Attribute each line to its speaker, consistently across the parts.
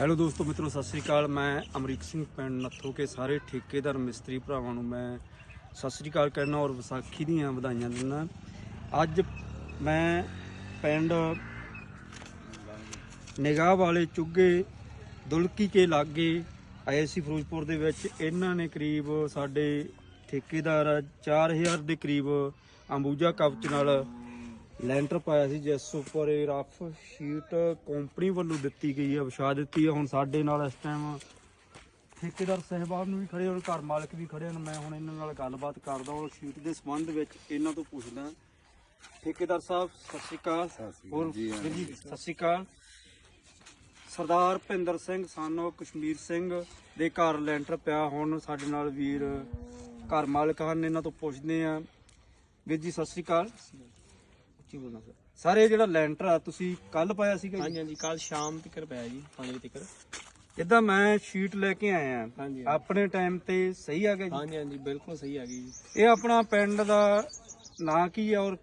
Speaker 1: Hello ਦੋਸਤੋ, ਮਿੱਤਰੋ, ਸਤਿ ਸ੍ਰੀ ਅਕਾਲ। ਮੈਂ ਅਮਰੀਕ ਸਿੰਘ, ਪਿੰਡ ਨੱਥੋ ਕੇ। ਸਾਰੇ ਠੇਕੇਦਾਰ, ਮਿਸਤਰੀ ਭਰਾਵਾਂ ਨੂੰ ਮੈਂ ਸਤਿ ਸ੍ਰੀ ਅਕਾਲ ਕਹਿਣਾ ਔਰ ਵਿਸਾਖੀ ਦੀਆਂ ਵਧਾਈਆਂ ਦਿੰਦਾ। ਅੱਜ ਮੈਂ ਪਿੰਡ ਨਿਗਾਹ ਵਾਲੇ ਚੁੱਗੇ ਦੁਲਕੀ ਕੇ ਲਾਗੇ ਆਏ ਸੀ ਫਿਰੋਜ਼ਪੁਰ ਦੇ ਵਿੱਚ। ਇਹਨਾਂ ਨੇ ਕਰੀਬ ਸਾਡੇ ਠੇਕੇਦਾਰ 4000 ਦੇ ਕਰੀਬ ਅੰਬੂਜਾ ਕਵਚ ਨਾਲ ਲੈਂਟਰ ਪਾਇਆ ਸੀ ਜਿਸ ਉੱਪਰ ਇਹ ਰਫ ਸ਼ੀਟ ਕੰਪਨੀ ਵੱਲੋਂ ਦਿੱਤੀ ਗਈ ਹੈ ਵਿਛਾ ਦਿੱਤੀ ਹੈ। ਹੁਣ ਸਾਡੇ ਨਾਲ ਇਸ ਟਾਈਮ ਠੇਕੇਦਾਰ ਸਹਿਬਾਨ ਨੂੰ ਵੀ ਖੜੇ ਹਨ ਘਰ ਮਾਲਕ ਵੀ ਖੜੇ ਹਨ। ਮੈਂ ਹੁਣ ਇਹਨਾਂ ਨਾਲ ਗੱਲਬਾਤ ਕਰਦਾ ਹਾਂ ਸ਼ੀਟ ਦੇ ਸੰਬੰਧ ਵਿੱਚ ਇਹਨਾਂ ਤੋਂ ਪੁੱਛਦਾ। ਠੇਕੇਦਾਰ ਸਾਹਿਬ ਸਤਿ ਸ਼੍ਰੀ ਅਕਾਲ। ਹੋਰ ਜੀ ਸਤਿ ਸ਼੍ਰੀ ਅਕਾਲ। ਸਰਦਾਰ ਭਿੰਦਰ ਸਿੰਘ ਸਾਨੋ ਕਸ਼ਮੀਰ ਸਿੰਘ ਦੇ ਘਰ ਲੈਂਟਰ ਪਿਆ। ਹੁਣ ਸਾਡੇ ਨਾਲ ਵੀਰ ਘਰ ਮਾਲਕ ਹਨ ਇਹਨਾਂ ਤੋਂ ਪੁੱਛਦੇ ਆ ਵੀਰ ਜੀ ਸਤਿ ਸ਼੍ਰੀ ਅਕਾਲ। ਉੱਚੀ ਬੋਲਣਾ ਸਰ ਸਰ ਇਹ ਜਿਹੜਾ ਲੈਂਟਰ ਆ ਤੁਸੀਂ ਕੱਲ ਪਾਇਆ ਸੀਗਾ
Speaker 2: ਹਾਂਜੀ ਹਾਂਜੀ ਕੱਲ ਸ਼ਾਮ ਤੱਕ ਪਿਆ ਜੀ 5 ਵਜੇ ਤੱਕ
Speaker 1: ਇਦਾਂ ਮੈਂ ਸ਼ੀਟ ਲੈ ਕੇ ਆਇਆ
Speaker 2: ਹਾਂਜੀ
Speaker 1: ਆਪਣੇ ਟਾਈਮ ਤੇ ਸਹੀ ਆ ਗਿਆ ਜੀ?
Speaker 2: ਹਾਂਜੀ ਹਾਂਜੀ ਬਿਲਕੁਲ ਸਹੀ ਆ ਗਈ ਜੀ।
Speaker 1: ਇਹ ਆਪਣਾ ਪਿੰਡ ਦਾ ਨਾਂ ਕੀ ਹੈ ਔਰ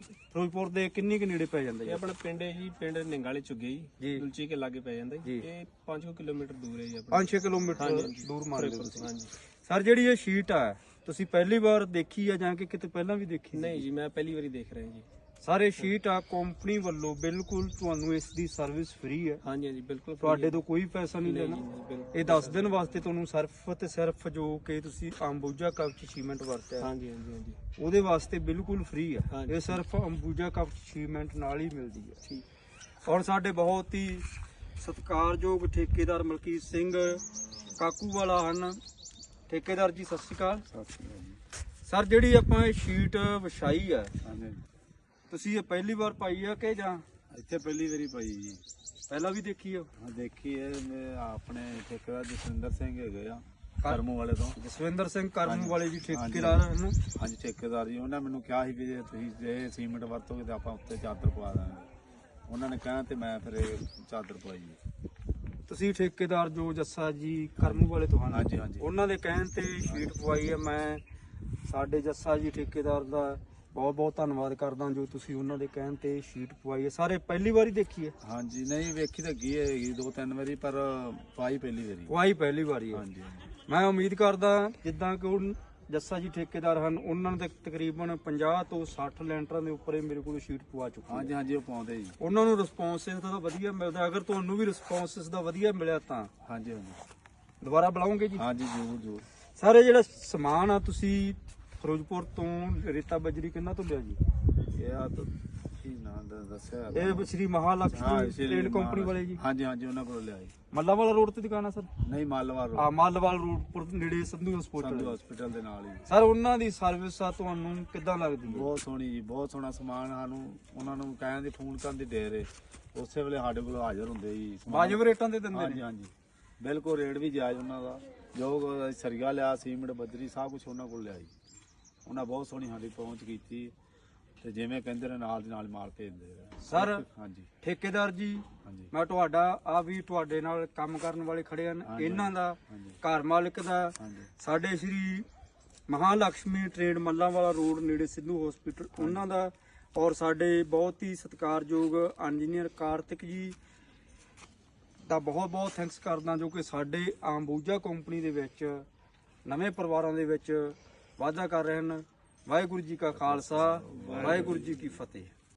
Speaker 1: ਫਿਰੋਜ਼ਪੁਰ ਦੇ ਕਿੰਨੀ ਕੁ ਨੇੜੇ ਪੈ ਜਾਂਦਾ
Speaker 2: ਇਹ
Speaker 1: ਜੀ
Speaker 2: ਆਪਣਾ ਪਿੰਡ ਹੈ ਜੀ ਪਿੰਡ ਨਿੰਗਾਲੇ ਚੁੱਗੇ
Speaker 1: ਜੀ।
Speaker 2: ਜੀ। ਦੁਲਚੀ ਕੇ ਲਾਗੇ ਪੈ ਜਾਂਦਾ
Speaker 1: ਜੀ।
Speaker 2: ਜੀ। ਇਹ 5 ਕਿਲੋਮੀਟਰ ਦੂਰ ਹੈ ਜੀ ਆਪਣਾ।
Speaker 1: 5-6 ਕਿਲੋਮੀਟਰ
Speaker 2: ਹਾਂਜੀ, ਹਾਂਜੀ।
Speaker 1: ਦੂਰ ਮੰਨ ਲਓ ਤੁਸੀਂ।
Speaker 2: ਹਾਂਜੀ।
Speaker 1: ਸਰ ਜਿਹੜੀ ਇਹ ਸ਼ੀਟ ਆ ਤੁਸੀਂ ਪਹਿਲੀ ਵਾਰ ਦੇਖੀ ਆ ਜਾਂ ਕਿ ਕਿਤੇ ਪਹਿਲਾਂ ਵੀ ਦੇਖੀ ਸੀ?
Speaker 2: ਨਹੀਂ ਜੀ ਮੈਂ ਪਹਿਲੀ ਵਾਰੀ ਦੇਖ ਰਿਹਾ ਜੀ।
Speaker 1: ਸਰ ਸ਼ੀਟ ਆ ਕੰਪਨੀ ਵੱਲੋਂ ਬਿਲਕੁਲ ਤੁਹਾਨੂੰ ਇਸ ਦੀ ਸਰਵਿਸ ਫ੍ਰੀ ਹੈ।
Speaker 2: ਹਾਂਜੀ ਹਾਂਜੀ ਬਿਲਕੁਲ free
Speaker 1: ਤੁਹਾਡੇ
Speaker 2: ਹੈ।
Speaker 1: ਤੋਂ ਕੋਈ ਪੈਸਾ ਨਹੀਂ ਲੈਣਾ।
Speaker 2: ਬਿਲਕੁਲ
Speaker 1: ਇਹ 10 ਦਿਨ ਵਾਸਤੇ ਤੁਹਾਨੂੰ ਸਿਰਫ ਤੇ ਸਿਰਫ ਜੋ ਕਿ ਤੁਸੀਂ ਅੰਬੂਜਾ ਕਵਚ ਸੀਮੈਂਟ ਵਰਤਿਆ
Speaker 2: ਹਾਂਜੀ ਹਾਂਜੀ ਹਾਂਜੀ।
Speaker 1: ਉਹਦੇ ਵਾਸਤੇ ਬਿਲਕੁਲ ਫ੍ਰੀ ਹੈ।
Speaker 2: ਹਾਂਜੀ।
Speaker 1: ਇਹ ਸਿਰਫ ਅੰਬੂਜਾ ਕਵਚ ਸੀਮੈਂਟ ਨਾਲ ਹੀ ਮਿਲਦੀ ਹੈ।
Speaker 2: ਠੀਕ।
Speaker 1: ਔਰ ਸਾਡੇ ਬਹੁਤ ਹੀ ਸਤਿਕਾਰਯੋਗ ਠੇਕੇਦਾਰ ਮਲਕੀਤ ਸਿੰਘ ਕਾਕੂ ਵਾਲਾ ਹਨ। ਠੇਕੇਦਾਰ ਜੀ ਸਤਿ ਸ਼੍ਰੀ ਅਕਾਲ। ਸਰ ਜਿਹੜੀ ਆਪਾਂ ਇਹ ਸ਼ੀਟ ਵਿਛਾਈ ਆ
Speaker 3: ਹਾਂਜੀ।
Speaker 1: ਤੁਸੀਂ ਇਹ ਪਹਿਲੀ ਵਾਰ ਪਾਈ ਆ ਕਿ ਜਾਂ
Speaker 3: ਇੱਥੇ ਪਹਿਲੀ ਵਾਰੀ ਪਾਈ ਜੀ
Speaker 1: ਪਹਿਲਾਂ ਵੀ ਦੇਖੀ ਆ
Speaker 3: ਹਾਂ ਦੇਖੀ ਹੈ ਮੈਂ ਆਪਣੇ ਠੇਕੇਦਾਰ ਜਸਵਿੰਦਰ ਸਿੰਘ ਹੈਗੇ ਆ ਕਰਮੂ ਵਾਲੇ ਤੋਂ
Speaker 1: ਜਸਵਿੰਦਰ ਸਿੰਘ ਕਰਮੂ। ਵਾਲੇ ਜੀ। ਠੇਕੇਦਾਰ ਹਨ
Speaker 3: ਹਾਂਜੀ ਠੇਕੇਦਾਰ ਜੀ ਉਹਨਾਂ ਮੈਨੂੰ ਕਿਹਾ ਸੀ ਵੀ ਜੇ ਤੁਸੀਂ ਜੇ ਸੀਮੈਂਟ ਵਰਤੋਗੇ ਤਾਂ ਆਪਾਂ ਉੱਤੇ ਚਾਦਰ ਪਵਾ ਦਾਂਗੇ ਉਹਨਾਂ ਨੇ ਕਿਹਾ ਤੇ ਮੈਂ ਫਿਰ ਇਹ ਚਾਦਰ ਪਵਾਈ।
Speaker 1: ਤੁਸੀਂ ਠੇਕੇਦਾਰ ਜੋ ਜੱਸਾ ਜੀ ਕਰਮੂ ਵਾਲੇ ਤੋਂ ਹਨ
Speaker 3: ਹਾਂਜੀ, ਹਾਂਜੀ।
Speaker 1: ਉਹਨਾਂ ਦੇ ਕਹਿਣ ਤੇ ਸ਼ੀਟ ਪਵਾਈ ਹੈ ਮੈਂ ਸਾਡੇ ਜੱਸਾ ਜੀ ਠੇਕੇਦਾਰ ਦਾ ਬਹੁਤ ਬਹੁਤ ਧੰਨਵਾਦ ਕਰਦਾ ਜੋ ਤੁਸੀਂ ਉਹਨਾਂ ਦੇ ਕਹਿਣ ਤੇ ਸ਼ੀਟ ਪਵਾਈ ਹੈ। ਸਾਰੇ ਪਹਿਲੀ ਵਾਰੀ ਦੇਖੀ ਹੈ
Speaker 3: ਹਾਂਜੀ ਨਹੀਂ ਵੇਖੀ ਤਾਂ ਗਈ ਹੈਗੀ ਦੋ ਤਿੰਨ ਵਾਰੀ ਪਰ ਪਾਈ ਪਹਿਲੀ ਵਾਰੀ।
Speaker 1: ਪਵਾਈ ਪਹਿਲੀ ਵਾਰੀ ਹੈ।
Speaker 3: ਹਾਂਜੀ
Speaker 1: ਮੈਂ ਉਮੀਦ ਕਰਦਾ ਜਿੱਦਾਂ ਕਿ ਉਹ ਜੱਸਾ ਜੀ ਠੇਕੇਦਾਰ ਹਨ ਉਹਨਾਂ ਨੇ ਤਕਰੀਬਨ 50 ਤੋਂ 60 ਲੈਂਟਰਾਂ ਦੇ ਉੱਪਰ ਇਹ ਮੇਰੇ ਕੋਲ ਸ਼ੀਟ ਪਵਾ ਚੁੱਕੇ
Speaker 3: ਹਾਂਜੀ ਹਾਂਜੀ ਉਹ ਪਾਉਂਦੇ ਜੀ।
Speaker 1: ਉਹਨਾਂ ਨੂੰ ਰਿਸਪੌਂਸ ਇਸ ਦਾ ਵਧੀਆ ਮਿਲਦਾ। ਅਗਰ ਤੁਹਾਨੂੰ ਵੀ ਰਿਸਪੌਂਸ ਇਸ ਦਾ ਵਧੀਆ ਮਿਲਿਆ ਤਾਂ
Speaker 3: ਹਾਂਜੀ ਹਾਂਜੀ।
Speaker 1: ਦੁਬਾਰਾ ਬੁਲਾਉਂਗੇ ਜੀ।
Speaker 3: ਹਾਂਜੀ ਜ਼ਰੂਰ ਜ਼ਰੂਰ।
Speaker 1: ਸਾਰੇ ਜਿਹੜਾ ਸਮਾਨ ਆ ਤੁਸੀਂ ਫਿਰੋਜ਼ਪੁਰ ਤੋਂ ਰੇਤਾ ਬਜਰੀ ਕਿੰਨਾ ਤੋਂ ਲਿਆ ਜੀ?
Speaker 3: ਇਹ ਆ ਤਾਂ ਕੀ ਨਾਂ ਦਾ ਦੱਸਿਆ
Speaker 1: ਇਹ ਸ਼੍ਰੀ ਮਹਾਲక్ష్ਮੀ ਟ੍ਰੇਡ ਕੰਪਨੀ ਵਾਲੇ ਜੀ।
Speaker 3: ਹਾਂਜੀ ਹਾਂਜੀ ਉਹਨਾਂ ਕੋਲ ਲਿਆ ਜੀ।
Speaker 1: ਮੱਲਾਵਾਲਾ ਰੋਡ ਤੇ ਦੁਕਾਨ ਆ ਸਰ?
Speaker 3: ਨਹੀਂ ਮਾਲਵਾ ਰੋਡ।
Speaker 1: ਆ ਮਾਲਵਾਲ ਰੋਡ ਪਰ ਨੇੜੇ ਸੰਧੂ
Speaker 3: ਸੰਧੂ
Speaker 1: ਹਸਪੀਟਲ
Speaker 3: ਹਸਪੀਟਲ ਦੇ ਨਾਲ ਹੀ।
Speaker 1: ਸਰ ਉਹਨਾਂ ਦੀ ਸਰਵਿਸ ਆ ਤੁਹਾਨੂੰ ਕਿੱਦਾਂ ਲੱਗਦੀ ਹੈ?
Speaker 3: ਬਹੁਤ ਸੋਹਣੀ ਜੀ ਬਹੁਤ ਸੋਹਣਾ ਸਮਾਨ ਸਾਨੂੰ ਉਹਨਾਂ ਨੂੰ ਕਹਿਣ ਦੀ ਫੋਨ ਕਰਨ ਦੀ ਦੇਰ ਏ। ਉਸੇ ਵੇਲੇ ਸਾਡੇ ਕੋਲ ਹਾਜ਼ਰ ਹੁੰਦੇ ਜੀ।
Speaker 1: ਵਾਜਬ ਰੇਟਾਂ ਤੇ ਦਿੰਦੇ
Speaker 3: ਹਾਂਜੀ
Speaker 1: ਨੇ।
Speaker 3: ਹਾਂਜੀ ਬਿਲਕੁਲ ਰੇਟ ਵੀ ਜਾਇਜ਼ ਉਹਨਾਂ ਦਾ। ਜੋ ਸਰੀਆ ਲਿਆ ਸੀਮਿੰਟ ਬੱਜਰੀ ਸਭ ਕੁਝ ਉਹਨਾਂ ਕੋਲ ਲਿਆ ਜੀ। ਉਹਨਾਂ ਬਹੁਤ ਸੋਹਣੀ ਸਾਡੀ ਪਹੁੰਚ ਕੀਤੀ ਤੇ ਜਿਵੇਂ ਕਹਿੰਦੇ ਨੇ ਨਾਲ ਦੀ ਨਾਲ ਮਾਲ ਭੇਜਦੇ ਰਹੇ
Speaker 1: ਸਰ
Speaker 3: ਹਾਂਜੀ।
Speaker 1: ਠੇਕੇਦਾਰ ਜੀ
Speaker 3: ਹਾਂਜੀ।
Speaker 1: ਮੈਂ ਤੁਹਾਡਾ ਆ ਵੀ ਤੁਹਾਡੇ ਨਾਲ ਕੰਮ ਕਰਨ ਵਾਲੇ ਖੜੇ ਹਨ। ਇਹਨਾਂ ਦਾ ਘਰ ਮਾਲਕ ਦਾ ਸਾਡੇ ਸ਼੍ਰੀ ਮਹਾਲక్ష్ਮੀ ਟ੍ਰੇਡ ਮੱਲਾਂਵਾਲਾ ਰੋਡ ਨੇੜੇ ਸਿੱਧੂ ਹਸਪੀਟਲ ਉਹਨਾਂ ਦਾ ਔਰ ਸਾਡੇ ਬਹੁਤ ਹੀ ਸਤਿਕਾਰਯੋਗ ਇੰਜੀਨੀਅਰ ਕਾਰਤਿਕ ਜੀ ਦਾ ਬਹੁਤ ਬਹੁਤ ਥੈਂਕਸ ਕਰਦਾ ਜੋ ਕਿ ਸਾਡੇ ਆਂਬੂਜਾ ਕੰਪਨੀ ਦੇ ਵਿੱਚ ਨਵੇਂ ਪਰਿਵਾਰਾਂ ਦੇ ਵਿੱਚ ਵਾਅਦਾ ਕਰ ਰਹੇ ਹਨ। ਵਾਹਿਗੁਰੂ ਜੀ ਕਾ ਖਾਲਸਾ ਵਾਹਿਗੁਰੂ ਜੀ ਕੀ ਫਤਿਹ।